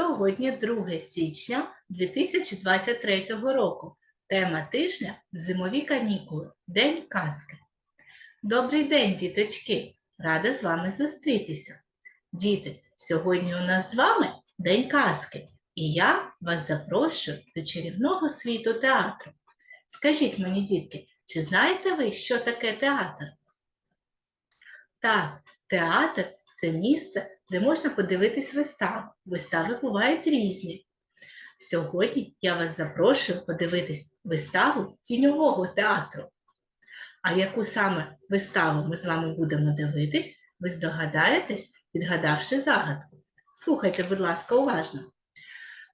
Сьогодні 2 січня 2023 року. Тема тижня Зимові канікули. День казки. Добрий день, діточки! Рада з вами зустрітися. Діти, сьогодні у нас з вами День казки, і я вас запрошую до чарівного світу театру. Скажіть мені, дітки, чи знаєте ви, що таке театр? Так, театр це місце, де можна подивитись виставу. Вистави бувають різні. Сьогодні я вас запрошую подивитись виставу тіньового театру. А яку саме виставу ми з вами будемо дивитись, ви здогадаєтесь, відгадавши загадку. Слухайте, будь ласка, уважно.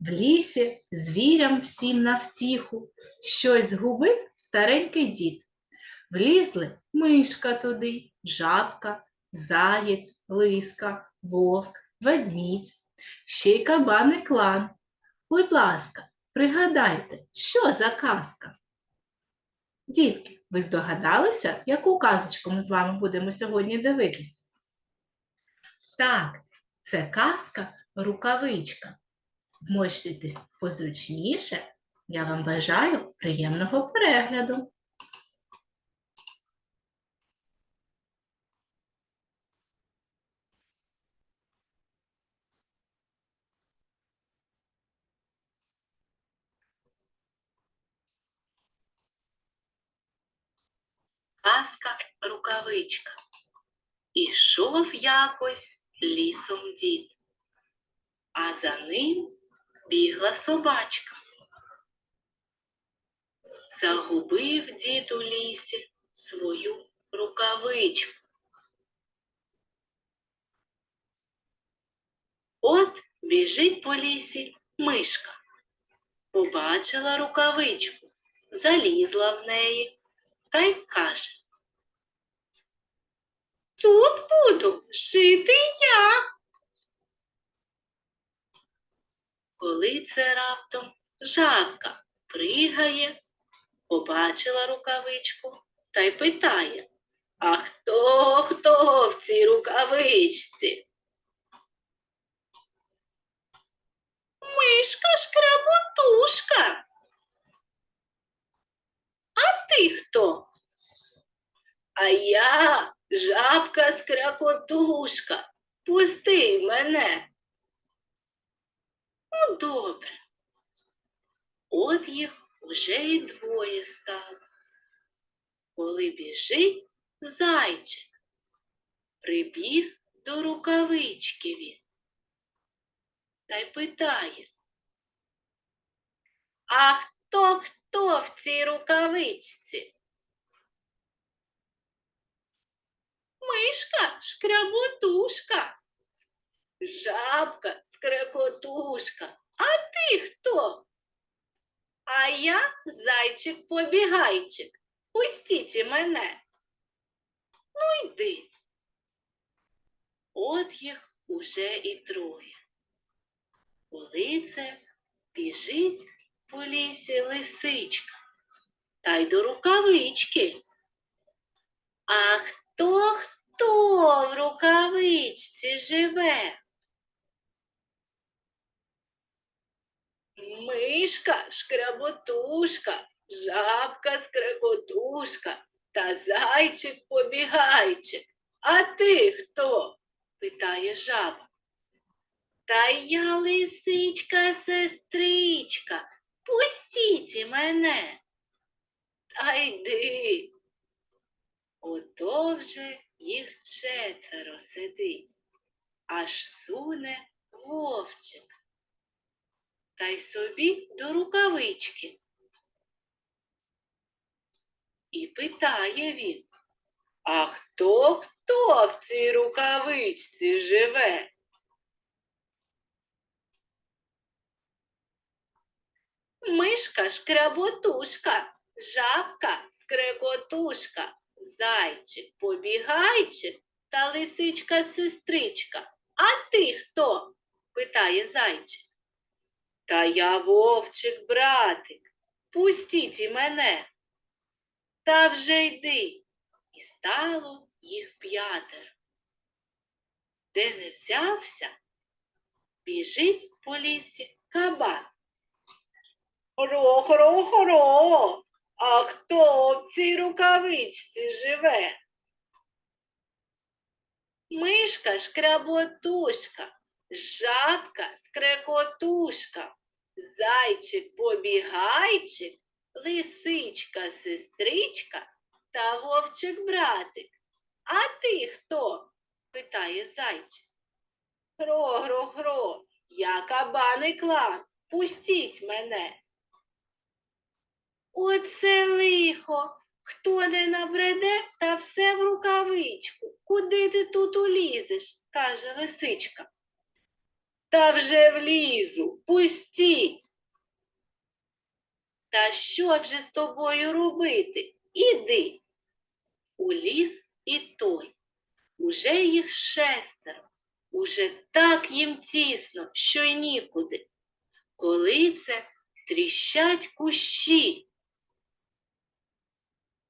В лісі звірям всім на втіху щось згубив старенький дід. Влізли мишка туди, жабка, заєць, лиска, вовк, ведмідь, ще й кабаний клан. Будь ласка, пригадайте, що за казка? Дітки, ви здогадалися, яку казочку ми з вами будемо сьогодні дивитись? Так, це казка рукавичка. Вмощуйтесь позручніше. Я вам бажаю приємного перегляду. Казка рукавичка. Ішов якось лісом дід, а за ним бігла собачка. Загубив дід у лісі свою рукавичку. От біжить по лісі мишка. Побачила рукавичку, залізла в неї та й каже. Тут буду шити я. Коли це раптом жабка пригає, побачила рукавичку та й питає, а хто хто в цій рукавичці? Мишка шкработушка. А ти хто? А я жабка скрякотушка. Пусти мене. Ну, добре. От їх уже і двоє стало. Коли біжить зайчик, прибіг до рукавички він та й питає. А хто хто в цій рукавичці? Мишка шкряботушка, жабка скрекотушка. А ти хто? А я зайчик побігайчик. Пустіть і мене. Ну йди. От їх уже і троє. Коли це біжить по лісі лисичка та й до рукавички. А хто хто в рукавичці живе? Мишка шкработушка, жабка скрекотушка та зайчик побігайчик. А ти хто? питає жаба. Та я лисичка сестричка, пустіть мене. Та йди. Ото вже їх четверо сидить, аж суне вовчик. Та й собі до рукавички. І питає він, а хто хто в цій рукавичці живе? Мишка шкряботушка, жабка скрекотушка, зайчик побігайчик та лисичка сестричка. А ти хто? питає зайчик. Та я вовчик, братик, пустіть і мене. Та вже йди. І стало їх п'ятеро. Де не взявся, біжить по лісі кабан. Хро-хро-хро, а хто в цій рукавичці живе? Мишка шкряботушка, жабка скрекотушка, зайчик побігайчик, лисичка сестричка та вовчик братик. А ти хто? питає зайчик. Гро-гро-гро, я кабаний клан, пустіть мене. Оце лихо, хто не набреде, та все в рукавичку. Куди ти тут улізеш? каже лисичка. Та вже влізу, пустіть. Та що вже з тобою робити? Іди. У ліс і той. Уже їх шестеро, уже так їм тісно, що й нікуди. Коли це тріщать кущі,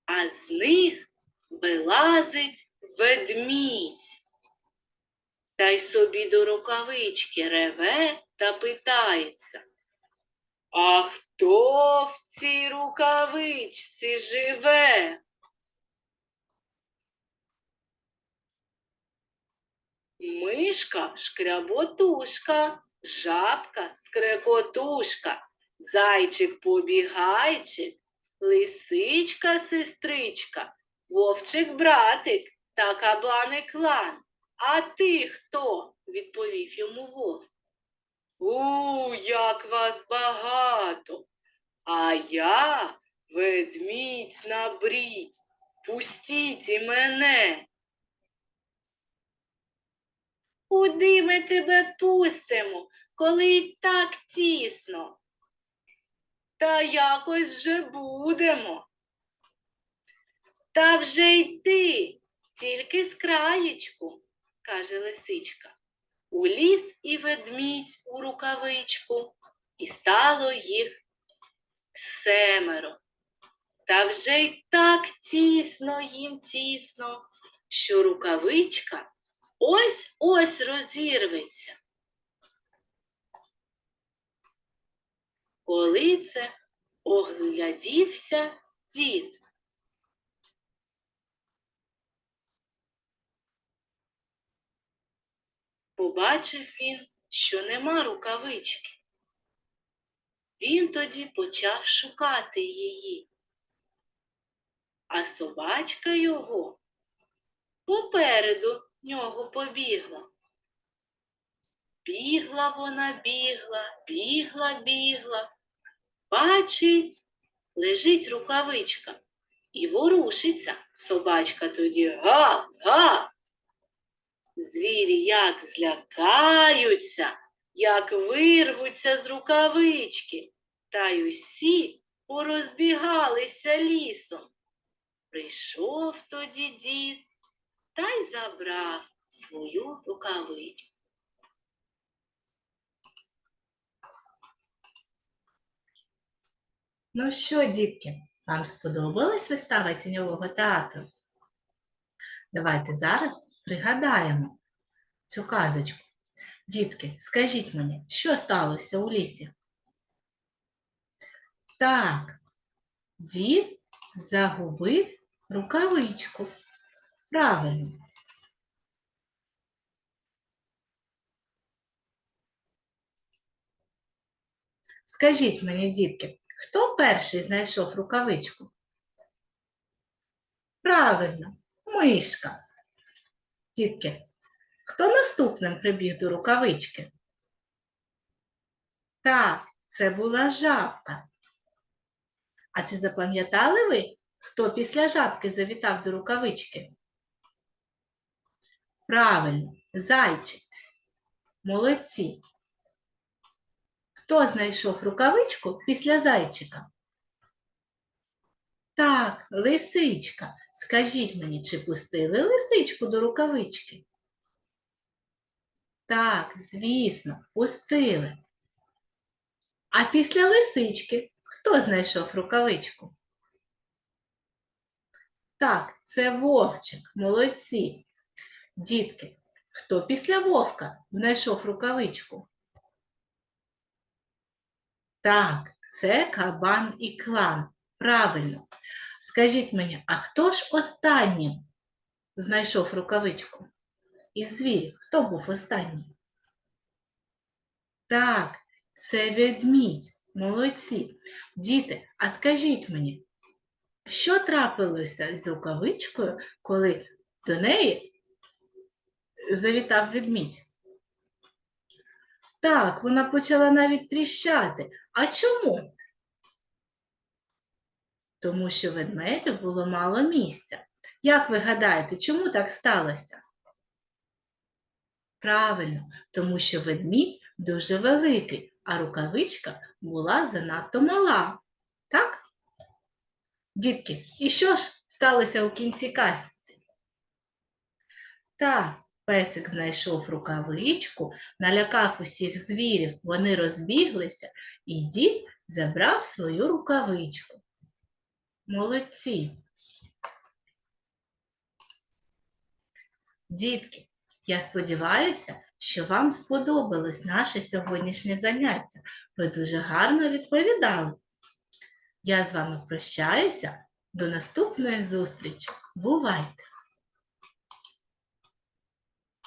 а з них вилазить ведмідь. Та й собі до рукавички реве та питається. А хто в цій рукавичці живе? Мишка шкряботушка, жабка скрекотушка, зайчик побігайчик, лисичка сестричка, вовчик братик та кабаний клан. А ти хто? відповів йому вовк. У, як вас багато. А я ведмідь на брідь. Пустіть і мене. Куди ми тебе пустимо, коли й так тісно? Та якось вже будемо. Та вже йди, тільки з краєчку, каже лисичка. У ліс і ведмідь у рукавичку, і стало їх семеро. Та вже й так тісно їм тісно, що рукавичка ось ось розірветься. Коли це оглядівся дід. Побачив він, що нема рукавички. Він тоді почав шукати її. А собачка його попереду нього побігла. Бігла вона, бігла, бігла, бігла. Бачить, лежить рукавичка і ворушиться. Собачка тоді га, га. Звірі як злякаються, як вирвуться з рукавички, та й усі порозбігалися лісом. Прийшов тоді дід та й забрав свою рукавичку. Ну що, дітки, вам сподобалась вистава тіньового театру? Давайте зараз пригадаємо цю казочку. Дітки, скажіть мені, що сталося у лісі? Так, дід загубив рукавичку. Правильно. Скажіть мені, дітки, хто перший знайшов рукавичку? Правильно, мишка. Дітки, хто наступним прибіг до рукавички? Так, це була жабка. А чи запам'ятали ви, хто після жабки завітав до рукавички? Правильно, зайчик. Молодці. Хто знайшов рукавичку після зайчика? Так, лисичка. Скажіть мені, чи пустили лисичку до рукавички? Так, звісно, пустили. А після лисички хто знайшов рукавичку? Так, це вовчик, молодці. Дітки, хто після вовка знайшов рукавичку? Так, це кабан і клан. Правильно. Скажіть мені, а хто ж останнім знайшов рукавичку? Із звірів, хто був останній? Так, це ведмідь. Молодці. Діти, а скажіть мені, що трапилося з рукавичкою, коли до неї завітав ведмідь? Так, вона почала навіть тріщати. А чому? Тому що ведмедю було мало місця. Як ви гадаєте, чому так сталося? Правильно, тому що ведмідь дуже великий, а рукавичка була занадто мала. Так? Дітки, і що ж сталося у кінці казці? Так, песик знайшов рукавичку, налякав усіх звірів, вони розбіглися, і дід забрав свою рукавичку. Молодці. Дітки, я сподіваюся, що вам сподобалось наше сьогоднішнє заняття. Ви дуже гарно відповідали. Я з вами прощаюся. До наступної зустрічі. Бувайте!